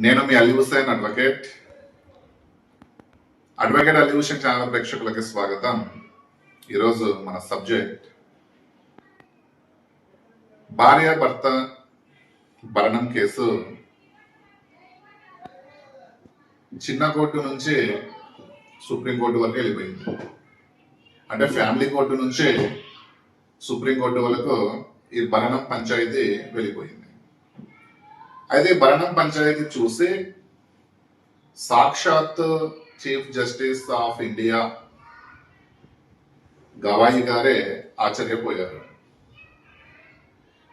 నేను మీ Ali Hussain advocate. Advocate Ali Hussain channel ప్రేక్షకులకి స్వాగతం. ఈరోజు మన సబ్జెక్ట్. భార్య భర్త భరణం కేసు. చిన్న కోర్టు నుంచి సుప్రీంకోర్టు వరకు వెళ్ళిపోయింది. అంటే ఫ్యామిలీ కోర్టు నుంచి సుప్రీంకోర్టు వరకు ఈ భరణం పంచాయతీ వెళ్ళిపోయింది. అయితే భరణం పంచాయతీ చూసి సాక్షాత్ chief justice of India Gavai గారే ఆశ్చర్యపోయారు.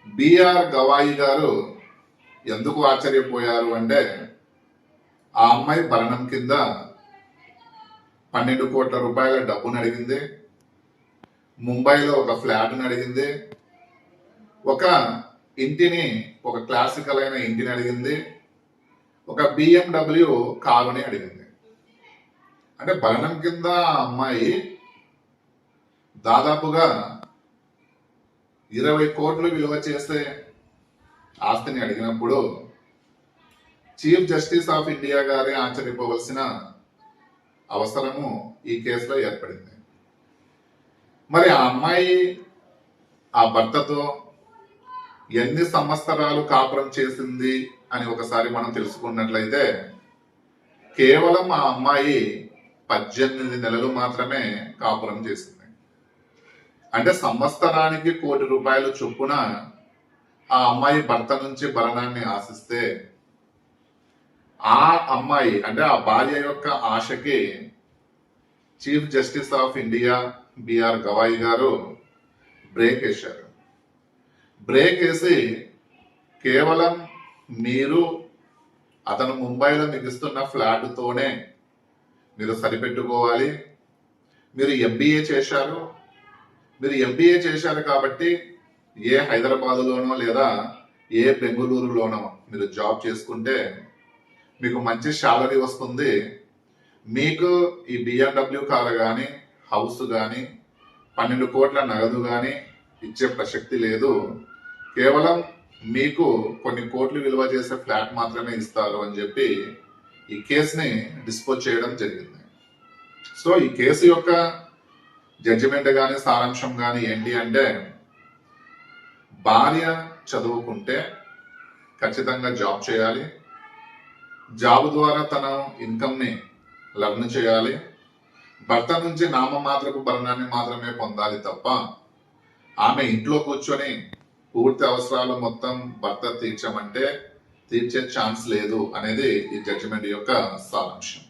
బిఆర్ గవాయి గారు ఎందుకు ఆశ్చర్యపోయారు అంటే ఆ అమ్మాయి భరణం కింద పన్నెండు కోట్ల రూపాయల డబ్బును అడిగింది ముంబైలో ఒక ఫ్లాట్ను అడిగింది ఒక ఇంటిని ఒక క్లాసికల్ అయిన ఇంటిని అడిగింది. ఒక బిఎండబ్ల్యూ కారుని అడిగింది. అంటే భరణం కింద ఆ అమ్మాయి దాదాపుగా ఇరవై కోట్లు విలువ చేసే ఆస్తిని అడిగినప్పుడు చీఫ్ జస్టిస్ ఆఫ్ ఇండియా గారే ఆచరిపోవలసిన అవసరము ఈ కేసులో ఏర్పడింది. మరి ఆ అమ్మాయి ఆ భర్తతో ఎన్ని సంవత్సరాలు కాపురం చేసింది అని ఒకసారి మనం తెలుసుకున్నట్లయితే కేవలం ఆ అమ్మాయి పద్దెనిమిది నెలలు మాత్రమే కాపురం చేసింది. అంటే సంవత్సరానికి కోటి రూపాయలు చొప్పున ఆ అమ్మాయి భర్త నుంచి భరణాన్ని ఆశిస్తే ఆ అమ్మాయి అంటే ఆ భార్య యొక్క ఆశకి chief justice of India B R Gavai break వేశారు. బ్రేక్ వేసి కేవలం మీరు అతను ముంబైలో మీకు ఇస్తున్న ఫ్లాట్తోనే మీరు సరిపెట్టుకోవాలి. మీరు ఎంబీఏ చేశారు. మీరు ఎంబీఏ చేశారు కాబట్టి ఏ హైదరాబాదులోనో లేదా ఏ బెంగళూరులోనో మీరు జాబ్ చేసుకుంటే మీకు మంచి శాలరీ వస్తుంది. మీకు ఈ బిఎండబ్ల్యూ కార్ కానీ హౌస్ కానీ పన్నెండు కోట్ల నగదు కానీ ఇచ్చే ప్రసక్తి లేదు. కేవలం మీకు కొన్ని కోట్లు విలువ చేసే ఫ్లాట్ మాత్రమే ఇస్తారు అని చెప్పి ఈ కేసుని డిస్పోజ్ చేయడం జరిగింది. సో ఈ కేసు యొక్క జడ్జిమెంట్ కానీ సారాంశం కానీ ఏంటి అంటే భార్య చదువుకుంటే ఖచ్చితంగా జాబ్ చేయాలి. జాబ్ ద్వారా తన ఇన్కమ్ని లర్న్ చేయాలి. భర్త నుంచి నామమాత్రపు భరణాన్ని మాత్రమే పొందాలి తప్ప ఆమె ఇంట్లో కూర్చొని పూర్తి అవసరాలు మొత్తం భర్త తీర్చమంటే తీర్చే ఛాన్స్ లేదు అనేది ఈ జడ్జిమెంట్ యొక్క సారాంశం.